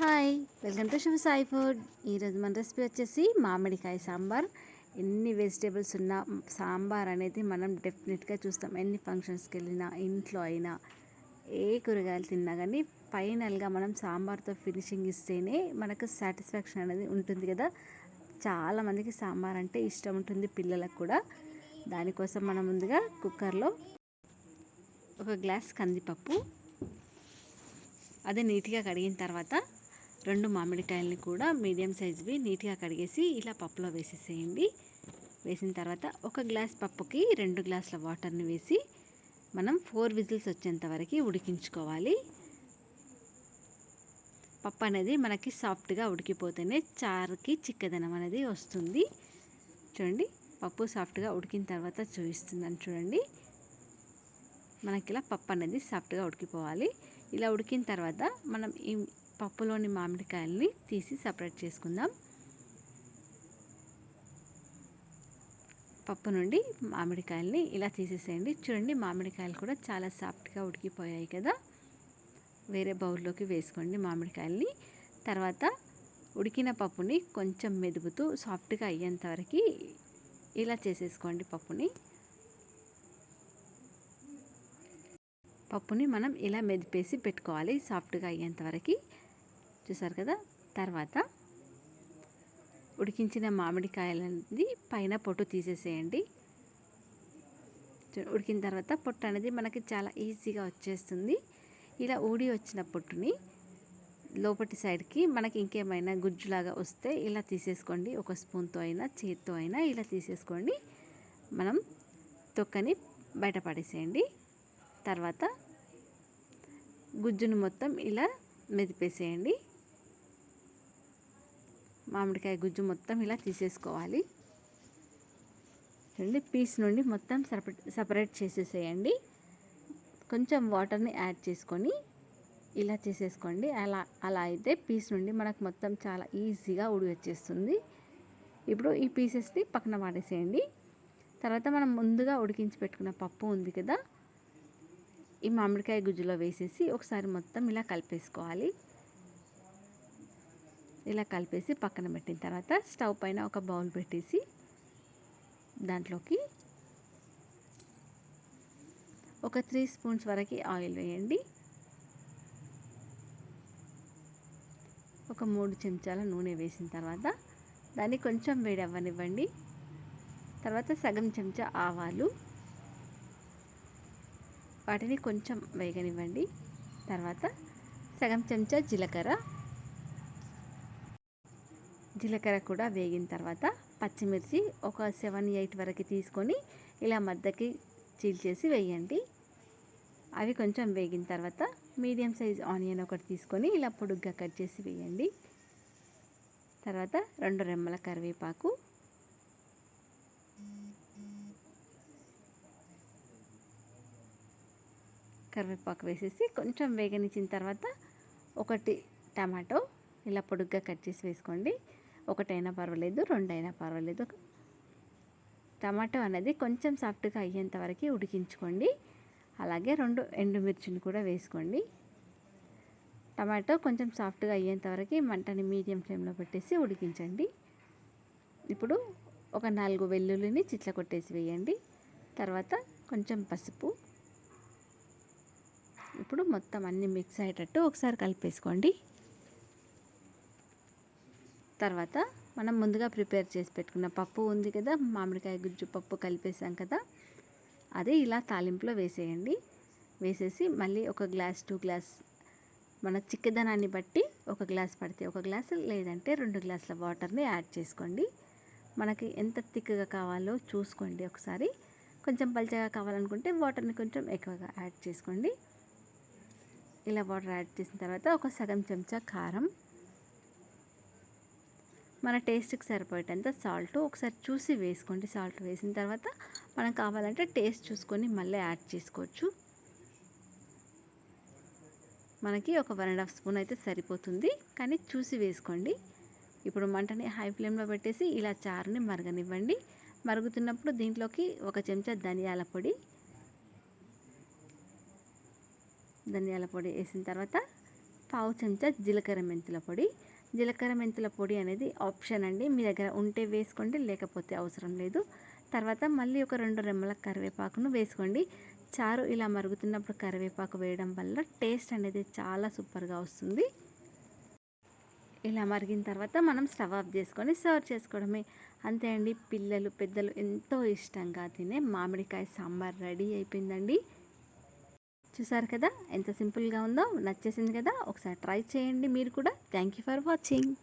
Hi welcome to Shiva Sai food. ఈరోజు మన recipe వచ్చేసి మామిడికాయ సాంబార్. ఎన్ని వెజిటేబుల్స్ ఉన్న సాంబార్ అనేది మనం డెఫినెట్గా చూస్తాం. ఎన్ని ఫంక్షన్స్కి వెళ్ళినా ఇంట్లో అయినా ఏ కూరగాయలు తిన్నా కానీ ఫైనల్గా మనం సాంబార్తో ఫినిషింగ్ ఇస్తేనే మనకు సాటిస్ఫాక్షన్ అనేది ఉంటుంది కదా. చాలామందికి సాంబార్ అంటే ఇష్టం ఉంటుంది పిల్లలకు కూడా. దానికోసం మనం ముందుగా కుక్కర్లో ఒక గ్లాస్ కందిపప్పు. అది నీట్గా కడిగిన తర్వాత రెండు మామిడికాయలని కూడా మీడియం సైజువి నీట్గా కడిగేసి ఇలా పప్పులో వేసేసేయండి. వేసిన తర్వాత ఒక గ్లాస్ పప్పుకి రెండు గ్లాసుల వాటర్ని వేసి మనం ఫోర్ విజిల్స్ వచ్చేంత వరకు ఉడికించుకోవాలి. పప్పు అనేది మనకి సాఫ్ట్గా ఉడికిపోతేనే చారుకి చిక్కదనం అనేది వస్తుంది. చూడండి పప్పు సాఫ్ట్గా ఉడికిన తర్వాత చూపిస్తున్నాను చూడండి. మనకి ఇలా పప్పు అనేది సాఫ్ట్గా ఉడికిపోవాలి. ఇలా ఉడికిన తర్వాత మనం ఈ పప్పులోని మామిడికాయల్ని తీసి సపరేట్ చేసుకుందాం. పప్పు నుండి మామిడికాయల్ని ఇలా తీసేసేయండి. చూడండి మామిడికాయలు కూడా చాలా సాఫ్ట్గా ఉడికిపోయాయి కదా. వేరే బౌల్లోకి వేసుకోండి మామిడికాయల్ని. తర్వాత ఉడికిన పప్పుని కొంచెం మెదుపుతూ సాఫ్ట్గా అయ్యేంత వరకు ఇలా చేసేసుకోండి పప్పుని. పప్పుని మనం ఇలా మెదిపేసి పెట్టుకోవాలి సాఫ్ట్గా అయ్యేంత వరకు. చూసారు కదా? తర్వాత ఉడికించిన మామిడికాయలది పైన పొట్టు తీసేసేయండి. ఉడికిన తర్వాత పొట్టు అనేది మనకి చాలా ఈజీగా వచ్చేస్తుంది. ఇలా ఊడి వచ్చిన పొట్టుని లోపటి సైడ్కి మనకి ఇంకేమైనా గుజ్జులాగా వస్తే ఇలా తీసేసుకోండి. ఒక స్పూన్తో అయినా చేత్తో అయినా ఇలా తీసేసుకోండి. మనం తొక్కని బయటపడేసేయండి తర్వాత గుజ్జును మొత్తం ఇలా మెదిపేసేయండి. మామిడికాయ గుజ్జు మొత్తం ఇలా తీసేసుకోవాలి. చూడండి పీస్ నుండి మొత్తం సపరేట్ సపరేట్ చేసేసేయండి. కొంచెం వాటర్ని యాడ్ చేసుకొని ఇలా చేసేసుకోండి. అలా అలా అయితే పీస్ నుండి మనకు మొత్తం చాలా ఈజీగా ఉడి వచ్చేస్తుంది. ఇప్పుడు ఈ పీసెస్ని పక్కన వాడేసేయండి. తర్వాత మనం ముందుగా ఉడికించి పెట్టుకున్న పప్పు ఉంది కదా ఈ మామిడికాయ గుజ్జులో వేసేసి ఒకసారి మొత్తం ఇలా కలిపేసుకోవాలి. ఇలా కలిపేసి పక్కన పెట్టిన తర్వాత స్టవ్ పైన ఒక బౌల్ పెట్టేసి దాంట్లోకి ఒక త్రీ స్పూన్స్ వరకు ఆయిల్ వేయండి. ఒక మూడు చెంచాల నూనె వేసిన తర్వాత దాన్ని కొంచెం వేడి అవ్వనివ్వండి తర్వాత సగం చెంచా ఆవాలు వాటిని కొంచెం వేగనివ్వండి. తర్వాత సగం చెంచా జీలకర్ర జీలకర్ర కూడా వేగిన తర్వాత పచ్చిమిర్చి ఒక సెవెన్ ఎయిట్ వరకు తీసుకొని ఇలా మద్దకి చీల్చేసి వేయండి. అవి కొంచెం వేగిన తర్వాత మీడియం సైజ్ ఆనియన్ ఒకటి తీసుకొని ఇలా పొడుగ్గా కట్ చేసి వేయండి. తర్వాత రెండు రెమ్మల కరివేపాకు. కరివేపాకు వేసేసి కొంచెం వేగనిచ్చిన తర్వాత ఒకటి టమాటో ఇలా పొడుగ్గా కట్ చేసి వేసుకోండి. ఒకటైనా పర్వాలేదు రెండైనా పర్వాలేదు. టమాటో అనేది కొంచెం సాఫ్ట్గా అయ్యేంత వరకు ఉడికించుకోండి. అలాగే రెండు ఎండుమిర్చిని కూడా వేసుకోండి. టమాటో కొంచెం సాఫ్ట్గా అయ్యేంత వరకు మంటని మీడియం ఫ్లేమ్లో పెట్టేసి ఉడికించండి. ఇప్పుడు ఒక నాలుగు వెల్లుల్లిని చిట్ల కొట్టేసి వేయండి. తర్వాత కొంచెం పసుపు. ఇప్పుడు మొత్తం అన్నీ మిక్స్ అయ్యేటట్టు ఒకసారి కలిపేసుకోండి. తర్వాత మనం ముందుగా ప్రిపేర్ చేసి పెట్టుకున్న పప్పు ఉంది కదా మామిడికాయ గుజ్జు పప్పు కలిపేసాం కదా అది ఇలా తాలింపులో వేసేయండి. వేసేసి మళ్ళీ ఒక గ్లాస్ టూ గ్లాస్ మన చిక్కదనాన్ని బట్టి ఒక గ్లాస్ పడితే ఒక గ్లాస్ లేదంటే రెండు గ్లాసుల వాటర్ని యాడ్ చేసుకోండి. మనకి ఎంత థిక్గా కావాలో చూసుకోండి ఒకసారి. కొంచెం పల్చగా కావాలనుకుంటే వాటర్ని కొంచెం ఎక్కువగా యాడ్ చేసుకోండి. ఇలా వాటర్ యాడ్ చేసిన తర్వాత ఒక సగం చెంచా కారం మన టేస్ట్కి సరిపోయేటంత సాల్ట్ ఒకసారి చూసి వేసుకోండి. సాల్ట్ వేసిన తర్వాత మనం కావాలంటే టేస్ట్ చూసుకొని మళ్ళీ యాడ్ చేసుకోవచ్చు. మనకి ఒక వన్ అండ్ హాఫ్ స్పూన్ అయితే సరిపోతుంది. కానీ చూసి వేసుకోండి. ఇప్పుడు మంటని హై ఫ్లేమ్లో పెట్టేసి ఇలా చారుని మరగనివ్వండి. మరుగుతున్నప్పుడు దీంట్లోకి ఒక చెంచా ధనియాల పొడి ధనియాల పొడి వేసిన తర్వాత పావు చెంచా జీలకర్ర మెంతుల పొడి జీలకర్ర మెంతుల పొడి అనేది ఆప్షన్ అండి. మీ దగ్గర ఉంటే వేసుకోండి లేకపోతే అవసరం లేదు. తర్వాత మళ్ళీ ఒక రెండు రెమ్మల కరివేపాకును వేసుకోండి. చారు ఇలా మరుగుతున్నప్పుడు కరివేపాకు వేయడం వల్ల టేస్ట్ అనేది చాలా సూపర్గా వస్తుంది. ఇలా మరిగిన తర్వాత మనం స్టవ్ ఆఫ్ చేసుకొని సర్వ్ చేసుకోవడమే. అంతే అండి. పిల్లలు పెద్దలు ఎంతో ఇష్టంగా తినే మామిడికాయ సాంబార్ రెడీ అయిపోయిందండి. చూసారు కదా? ఎంత సింపుల్గా ఉందో నచ్చేసింది కదా? ఒకసారి ట్రై చేయండి మీరు కూడా. Thank you for watching.